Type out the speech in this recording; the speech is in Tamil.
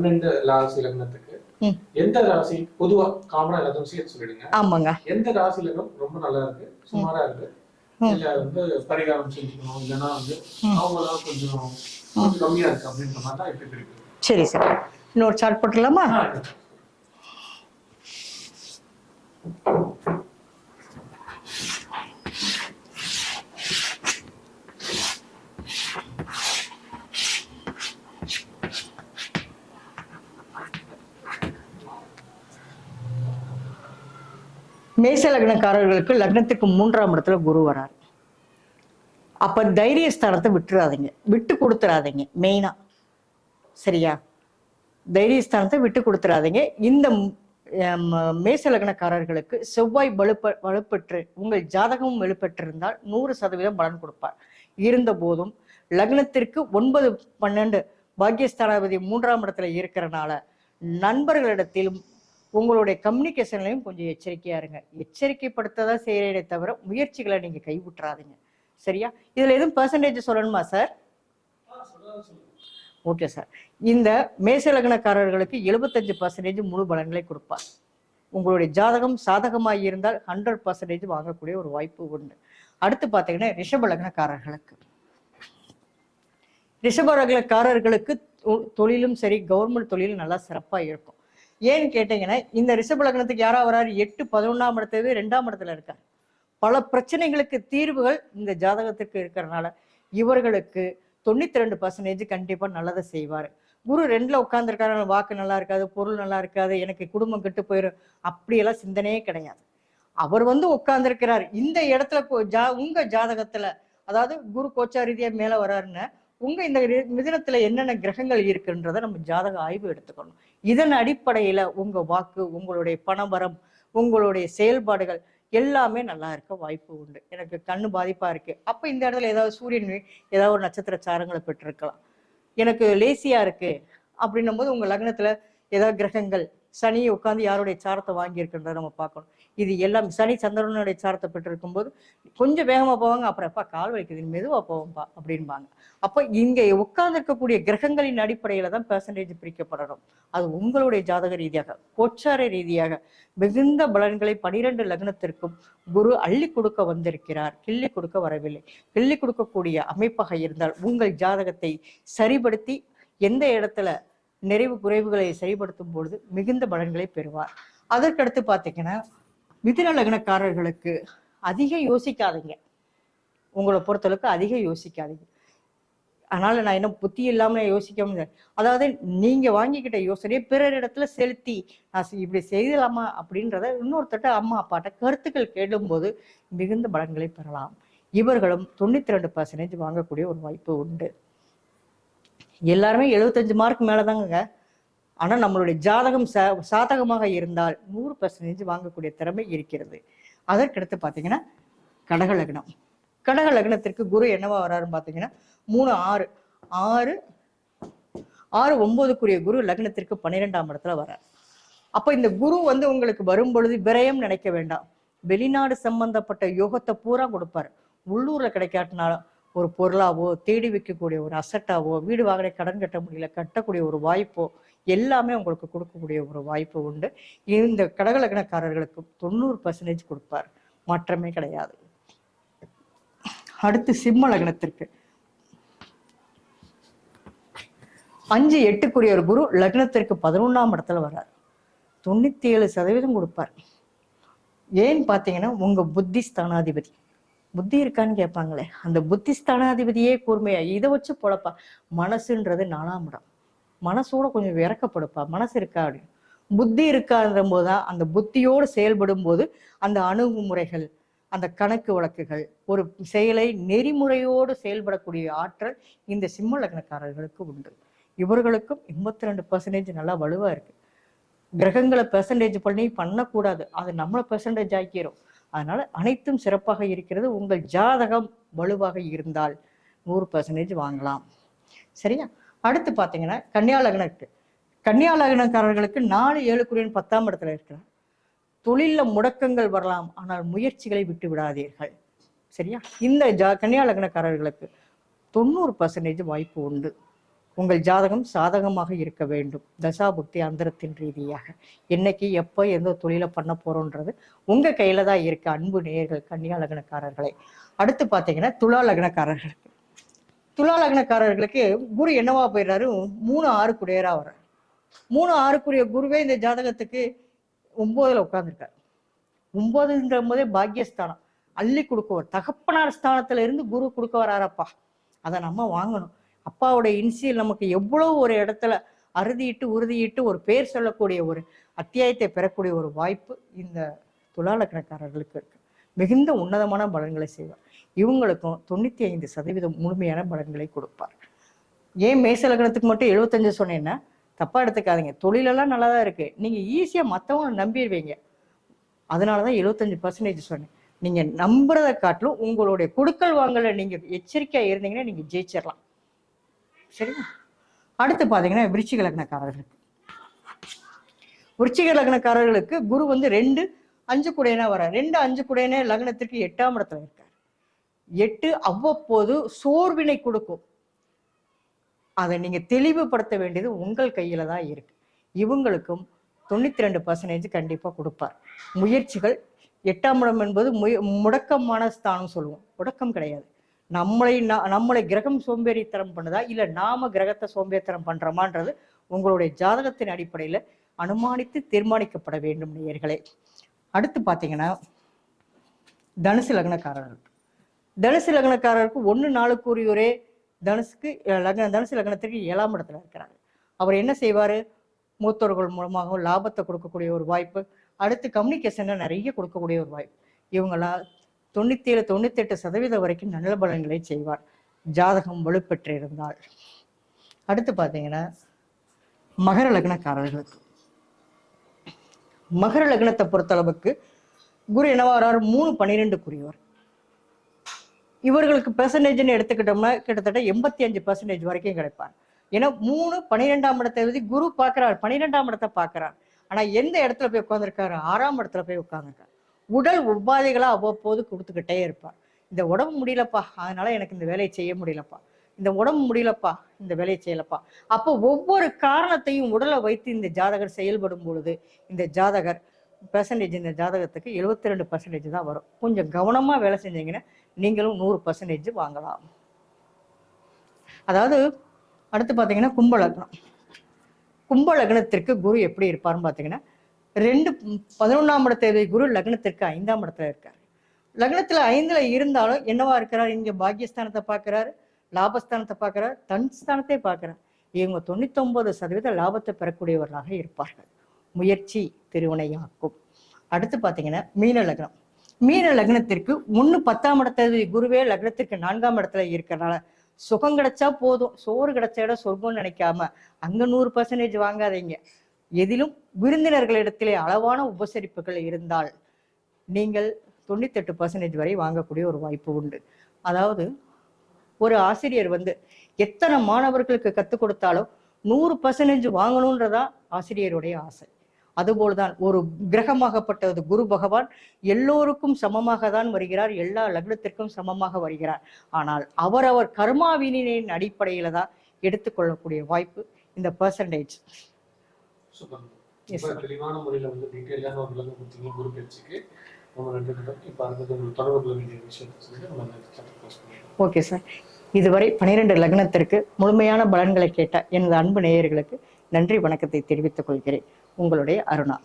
பன்னெண்டு ராசி லக்னத்துக்கு. எந்த ராசி? பொதுவா காமனா எல்லாத்தையும் சேர்த்து சொல்லிடுங்க. ஆமாங்க. எந்த ராசி லக்னம்? ரொம்ப நல்லா இருக்கு. சுமாரா இருக்கு. இல்ல வந்து பரிகாரம் செஞ்சுக்கணும் இல்லைன்னா வந்து. அவங்களாம் கொஞ்சம் கொஞ்சம் கம்மியா இருக்கு அப்படின்ற மாதிரி தான் எப்படி இருக்கு. சரி சார். இன்னொரு சார்ட் போட்டுடலாமா? மேச லக்னக்காரர்களுக்கு லக்னத்துக்கு மூன்றாம் இடத்துல குரு வரார். அப்போ தைரியஸ்தானத்தை விட்டுறாதீங்க. விட்டு கொடுத்துறாதீங்க மெயினாக சரியா? தைரியஸ்தானத்தை விட்டு கொடுத்துறாதீங்க. இந்த மேச லக்னக்காரர்களுக்கு செவ்வாய் வலுப்ப வலுப்பெற்று உங்கள் ஜாதகமும் வலுப்பெற்றிருந்தால் நூறு சதவீதம் பலன் கொடுப்பார். இருந்த போதும் லக்னத்திற்கு ஒன்பது பன்னெண்டு பாக்கியஸ்தானாதிபதி மூன்றாம் இடத்துல இருக்கிறனால நண்பர்களிடத்திலும் உங்களுடைய கம்யூனிகேஷன்லையும் கொஞ்சம் எச்சரிக்கையா இருங்க. எச்சரிக்கைப்படுத்ததா செய்யறதே தவிர முயற்சிகளை நீங்க கைவிட்டுறாதீங்க. சரியா? இதுல எதுவும் பர்சன்டேஜ் சொல்லணுமா சார் ஓகே சார் இந்த மேச லக்னக்காரர்களுக்கு எழுபத்தஞ்சு பர்சன்டேஜ் முழு பலன்களை கொடுப்பார் உங்களுடைய ஜாதகம் சாதகமாக இருந்தால் ஹண்ட்ரட் பர்சன்டேஜ் வாங்கக்கூடிய ஒரு வாய்ப்பு உண்டு. அடுத்து பார்த்தீங்கன்னா ரிஷப லக்னக்காரர்களுக்கு. ரிஷப லக்னக்காரர்களுக்கு தொ- தொழிலும் சரி கவர்மெண்ட் தொழிலும் நல்லா சிறப்பாக இருக்கும். ஏன்னு கேட்டீங்கன்னா இந்த ரிஷப லக்னத்துக்கு யாரா வராரு எட்டு பதினொன்றாம் இடத்துல ரெண்டாம் இடத்துல இருக்கார். பல பிரச்சனைகளுக்கு தீர்வுகள் இந்த ஜாதகத்திற்கு இருக்கிறனால இவர்களுக்கு தொண்ணூத்தி ரெண்டு பர்சன்டேஜ் கண்டிப்பா நல்லதை செய்வார். குரு ரெண்டுல உட்காந்துருக்காரு வாக்கு நல்லா இருக்காது பொருள் நல்லா இருக்காது எனக்கு குடும்பம் கெட்டு போயிடும் அப்படியெல்லாம் சிந்தனையே கிடையாது. அவர் வந்து உட்காந்துருக்கிறார் இந்த இடத்துல ஜா உங்க ஜாதகத்துல அதாவது குரு கோச்சா ரீதியா மேல வராருன்னு உங்க இந்த ரி- என்னென்ன கிரகங்கள் இருக்குன்றத நம்ம ஜாதக ஆய்வு எடுத்துக்கணும். இதன் அடிப்படையில உங்க வாக்கு உங்களுடைய பணபரம் உங்களுடைய செயல்பாடுகள் எல்லாமே நல்லா இருக்க வாய்ப்பு உண்டு. எனக்கு கண்ணு பாதிப்பா இருக்கு. அப்ப இந்த இடத்துல ஏதாவது சூரியன் ஏதாவது ஒரு நட்சத்திர சாரங்களை பெற்றிருக்கலாம். எனக்கு லேசியா இருக்கு அப்படின்னும் போது உங்க லக்னத்துல ஏதாவது கிரகங்கள் சனி உட்காந்து யாருடைய சாரத்தை வாங்கியிருக்குன்றதை நம்ம பார்க்கணும். இது எல்லாம் சனி சந்திரனுடைய சார்த்தப்பட்டிருக்கும் போது கொஞ்சம் வேகமா போவாங்க. அப்புறம் எப்பா கால் வலிக்குது மெதுவாக போவோம்பா அப்படின்பாங்க அப்போ இங்கே உட்கார்ந்து இருக்கக்கூடிய கிரகங்களின் அடிப்படையில தான் பெர்சன்டேஜ் பிரிக்கப்படணும். அது உங்களுடைய ஜாதக ரீதியாக கோச்சார ரீதியாக மிகுந்த பலன்களை பனிரெண்டு லக்னத்திற்கும் குரு அள்ளி கொடுக்க வந்திருக்கிறார். கிள்ளி கொடுக்க வரவில்லை. கிள்ளி கொடுக்கக்கூடிய அமைப்பாக இருந்தால் உங்கள் ஜாதகத்தை சரிபடுத்தி எந்த இடத்துல நிறைவு குறைவுகளை சரிபடுத்தும் பொழுது மிகுந்த பலன்களை பெறுவார். அதற்கடுத்து பார்த்தீங்கன்னா மிதுன லக்னக்காரர்களுக்கு அதிகம் யோசிக்காதீங்க. உங்களை பொறுத்தளவுக்கு அதிகம் யோசிக்காதீங்க. அதனால நான் என்ன புத்தி இல்லாம யோசிக்க முடியாது அதாவது நீங்க வாங்கிக்கிட்ட யோசனையை பிறர் இடத்துல செலுத்தி நான் செ- இப்படி செய்யலாமா அப்படின்றத இன்னொருத்தட்ட அம்மா அப்பாட்ட கருத்துக்கள் கேளும்போது மிகுந்த பலன்களை பெறலாம். இவர்களும் தொண்ணூத்தி ரெண்டு பர்சன்டேஜ் வாங்கக்கூடிய ஒரு வாய்ப்பு உண்டு. எல்லாருமே எழுபத்தஞ்சு மார்க் மேலதாங்க ஆனால் நம்மளுடைய ஜாதகம் சா சாதகமாக இருந்தால் நூறு பர்சன்டேஜ் வாங்கக்கூடிய திறமை இருக்கிறது. அதற்கடுத்து பார்த்தீங்கன்னா கடக லக்னம். கடக லக்னத்திற்கு குரு என்னவா வராருன்னு பார்த்தீங்கன்னா மூணு ஆறு. ஆறு ஆறு ஒன்பதுக்குரிய குரு லக்னத்திற்கு பன்னிரெண்டாம் இடத்துல வரார். அப்போ இந்த குரு வந்து உங்களுக்கு வரும் பொழுது விரயம் நினைக்க வேண்டாம். வெளிநாடு சம்பந்தப்பட்ட யோகத்தை பூரா கொடுப்பாரு. உள்ளூர்ல கிடைக்காட்டினாலும் ஒரு பொருளாவோ தேடி வைக்கக்கூடிய ஒரு அசட்டாவோ வீடு வாங்கின கடன் கட்ட முடியல கட்டக்கூடிய ஒரு வாய்ப்போ எல்லாமே உங்களுக்கு கொடுக்கக்கூடிய ஒரு வாய்ப்பு உண்டு. இந்த கடகலக்கணக்காரர்களுக்கு தொண்ணூறு பர்சன்டேஜ் கொடுப்பார். மாற்றமே கிடையாது. அடுத்து சிம்ம லக்னத்திற்கு. அஞ்சு எட்டுக்குரிய ஒரு குரு லக்னத்திற்கு பதினொன்றாம் இடத்துல வர்றார். தொண்ணூத்தி ஏழு சதவீதம் கொடுப்பார். ஏன்னு பார்த்தீங்கன்னா உங்க புத்தி ஸ்தானாதிபதி புத்தி இருக்கான்னு கேட்பாங்களே அந்த புத்தி ஸ்தானாதிபதியே கூர்மையா இதை வச்சு பொழப்பா. மனசுன்றது நாலாம் இடம். மனசோட கொஞ்சம் விறக்கப்படுப்பா மனசு இருக்கா அப்படின்னு. புத்தி இருக்கான்ற போதுதான் அந்த புத்தியோடு செயல்படும் போது அந்த அணுகுமுறைகள் அந்த கணக்கு வழக்குகள் ஒரு செயலை நெறிமுறையோடு செயல்படக்கூடிய ஆற்றல் இந்த சிம்ம லக்னக்காரர்களுக்கு உண்டு. இவர்களுக்கும் எண்பத்தி ரெண்டு பர்சன்டேஜ் நல்லா வலுவாக இருக்கு. கிரகங்களை பெர்சன்டேஜ் பண்ணி பண்ணக்கூடாது. அது நம்மளை பெர்சன்டேஜ் ஆக்கிரும். அதனால் அனைத்தும் சிறப்பாக இருக்கிறது. உங்கள் ஜாதகம் வலுவாக இருந்தால் நூறு பர்சன்டேஜ் வாங்கலாம். சரியா? அடுத்து பார்த்தீங்கன்னா கன்னியா லக்னத்துக்கு கன்னியா நாலு ஏழு குறியன் பத்தாம் இடத்துல இருக்கிறார். தொழிலில் முடக்கங்கள் வரலாம் ஆனால் முயற்சிகளை விட்டு விடாதீர்கள். சரியா? இந்த ஜா கன்னியாலகனக்காரர்களுக்கு தொண்ணூறு பர்சன்டேஜ் வாய்ப்பு உண்டு. உங்கள் ஜாதகம் சாதகமாக இருக்க வேண்டும். தசாபுக்தி அந்தரத்தின் ரீதியாக. என்னைக்கு எப்போ எந்த தொழிலை பண்ண போறோன்றது உங்க கையில தான் இருக்கு. அன்பு நேயர்கள் கன்னியா லக்னக்காரர்களே. அடுத்து பார்த்தீங்கன்னா துலா லக்னக்காரர்களுக்கு துலா லக்னக்காரர்களுக்கு குரு என்னவா போயிடுறாரு? மூணு ஆறு குடையரா வர்றாரு. மூணு ஆறுக்குரிய குருவே இந்த ஜாதகத்துக்கு ஒன்பதுல உட்கார்ந்துருக்காரு. ஒன்பதுன்ற போதே பாக்கியஸ்தானம். அள்ளி கொடுக்க தகப்பனார் ஸ்தானத்துல இருந்து குரு கொடுக்க வராரப்பா அதை நம்ம வாங்கணும். அப்பாவோட இன்சியல் நமக்கு எவ்வளோ ஒரு இடத்துல அறுதியிட்டு உறுதியிட்டு ஒரு பேர் சொல்லக்கூடிய ஒரு அத்தியாயத்தை பெறக்கூடிய ஒரு வாய்ப்பு இந்த துலாலக்கணக்காரர்களுக்கு இருக்கு. மிகுந்த உன்னதமான பலன்களை செய்வார். இவங்களுக்கும் தொண்ணூத்தி ஐந்து சதவீதம் முழுமையான பலன்களை கொடுப்பார். ஏன் மேச லக்னத்துக்கு மட்டும் எழுபத்தஞ்சு சொன்னேன்னா தப்பா எடுத்துக்காதீங்க. தொழிலெல்லாம் நல்லா தான் இருக்கு. நீங்க ஈஸியா மற்றவங்களை நம்பிடுவீங்க. அதனாலதான் எழுபத்தஞ்சு பர்சன்டேஜ் சொன்னேன். நீங்க நம்புறதை காட்டிலும் உங்களுடைய கொடுக்கல் வாங்கல நீங்க எச்சரிக்கையா இருந்தீங்கன்னா நீங்க ஜெயிச்சிடலாம் சரிங்களா அடுத்து பாத்தீங்கன்னா விருச்சிக லக்னக்காரர்களுக்கு விருச்சிக லக்னக்காரர்களுக்கு குரு வந்து ரெண்டு அஞ்சு குடையனா வர ரெண்டு அஞ்சு குடையனே லக்னத்திற்கு எட்டாம் இடத்துல இருக்கார். எட்டு அவ்வப்போது சோர்வினை கொடுக்கும். அதை நீங்க தெளிவுபடுத்த வேண்டியது உங்கள் கையில் தான் இருக்கு. இவங்களுக்கும் தொண்ணூத்தி ரெண்டு பர்சன்டேஜ் கண்டிப்பா கொடுப்பார். முயற்சிகள் எட்டாம் இடம் என்பது முய முடக்கமான ஸ்தானம் சொல்லுவோம். முடக்கம் கிடையாது. நம்மளை நம்மளை கிரகம் சோம்பேறித்தனம் பண்ணுதா? இல்ல நாம கிரகத்தை சோம்பேறித்தனம் பண்றோமான்றது உங்களுடைய ஜாதகத்தின் அடிப்படையில அனுமானித்து தீர்மானிக்கப்பட வேண்டும் நேயர்களே. அடுத்து பாத்தீங்கன்னா தனுசு லக்னக்காரர்கள். தனுசு லக்னக்காரருக்கு ஒன்று நாளுக்குரியோரே தனுசுக்கு லக்ன தனுசு லக்னத்திற்கு ஏழாம் இடத்துல இருக்கிறாரு. அவர் என்ன செய்வாரு? மூத்தோர்கள் மூலமாக லாபத்தை கொடுக்கக்கூடிய ஒரு வாய்ப்பு. அடுத்து கம்யூனிகேஷனை நிறைய கொடுக்கக்கூடிய ஒரு வாய்ப்பு. இவங்களாம் தொண்ணூத்தி ஏழு தொண்ணூத்தி எட்டு சதவீதம் வரைக்கும் நல்ல பலன்களை செய்வார். ஜாதகம் வலுப்பெற்று இருந்தால். அடுத்து பார்த்தீங்கன்னா மகர லக்னக்காரர்களுக்கு. மகர லக்னத்தை பொறுத்தளவுக்கு குரு என்னவா வர்றாரு மூணு பன்னிரெண்டுக்குரியவர் இவர்களுக்கு பெர்சன்டேஜ்னு எடுத்துக்கிட்டோம்னா கிட்டத்தட்ட எண்பத்தி அஞ்சு பர்சன்டேஜ் வரைக்கும் கிடைப்பார். ஏன்னா மூணு பன்னிரெண்டாம் இடத்தை எழுதி குரு பார்க்கறார். பன்னிரெண்டாம் இடத்தை பார்க்கறார். ஆனால் எந்த இடத்துல போய் உட்காந்துருக்காரு ஆறாம் இடத்துல போய் உட்காந்துருக்காரு உடல் உபாதைகளாக அவ்வப்போது கொடுத்துக்கிட்டே இருப்பார் இந்த உடம்பு முடியலப்பா. அதனால எனக்கு இந்த வேலையை செய்ய முடியலப்பா. இந்த உடம்பு முடியலப்பா. இந்த வேலையை செய்யலப்பா. அப்போ ஒவ்வொரு காரணத்தையும் உடலை வைத்து இந்த ஜாதகர் செயல்படும் பொழுது இந்த ஜாதகர் பெர்சன்டேஜ் இந்த ஜாதகத்துக்கு எழுபத்தி ரெண்டு பர்சன்டேஜ் தான் வரும். கொஞ்சம் கவனமாக வேலை செஞ்சீங்கன்னா நீங்களும் நூறு பர்சன்டேஜ் வாங்கலாம். அதாவது அடுத்து பார்த்தீங்கன்னா கும்பலக்னம் கும்பலக்னத்திற்கு குரு எப்படி இருப்பாருன்னு பார்த்தீங்கன்னா ரெண்டு பதினொன்றாம் இடத்தை குரு லக்னத்திற்கு ஐந்தாம் இடத்துல இருக்கார். லக்னத்தில் ஐந்தில் இருந்தாலும் என்னவா இருக்கிறார்? இங்கே பாக்கியஸ்தானத்தை பார்க்கறாரு லாபஸ்தானத்தை பார்க்கறாரு தன் ஸ்தானத்தை பார்க்கறார். இவங்க தொண்ணூத்தொன்பது சதவீத லாபத்தை பெறக்கூடியவர்களாக இருப்பார்கள். முயற்சி திருவினையாக்கும். அடுத்து பார்த்தீங்கன்னா மீன லக்னம். மீன லக்னத்திற்கு ஒன்று பத்தாம் இடத்துல குருவே லக்னத்திற்கு நான்காம் இடத்துல இருக்கிறனால சுகம் கிடைச்சா போதும். சோறு கிடைச்ச இடம் சொர்க்கம்னு நினைக்காம அங்கே நூறு பர்சன்டேஜ் வாங்காதீங்க. எதிலும் விருந்தினர்களிடத்திலே அளவான உபசரிப்புகள் இருந்தால் நீங்கள் தொண்ணூத்தெட்டு பர்சன்டேஜ் வரை வாங்கக்கூடிய ஒரு வாய்ப்பு உண்டு. அதாவது ஒரு ஆசிரியர் வந்து எத்தனை மாணவர்களுக்கு கற்றுக் கொடுத்தாலும் நூறு பர்சன்டேஜ் வாங்கணுன்றதா ஆசிரியருடைய ஆசை. அதுபோல்தான் ஒரு கிரகமாகப்பட்டது குரு பகவான் எல்லோருக்கும் சமமாக தான் வருகிறார் எல்லா லக்னத்திற்கும் சமமாக வருகிறார். ஆனால் அவரவர் கர்மாவினின் அடிப்படையில தான் எடுத்துக்கொள்ளக்கூடிய வாய்ப்பு இந்த பர்சன்டேஜ் Yes, ரொம்ப தெளிவான முறையில வந்து டீட்டெயிலான ஒரு விளக்கம் கொடுத்தீங்க குரு பயிற்சிக்கு ரொம்ப நன்றி மேடம் இப்போ அடுத்தது உங்களுக்கு தொடர்பு கொள்ள வேண்டிய விஷயத்தை நம்ம பண்ணிடலாம். ஓகே சார் இதுவரை பனிரெண்டு லக்னத்திற்கு முழுமையான பலன்களை கேட்ட எனது அன்பு நேயர்களுக்கு நன்றி வணக்கத்தை தெரிவித்துக் கொள்கிறேன். உங்களுடைய அருணா.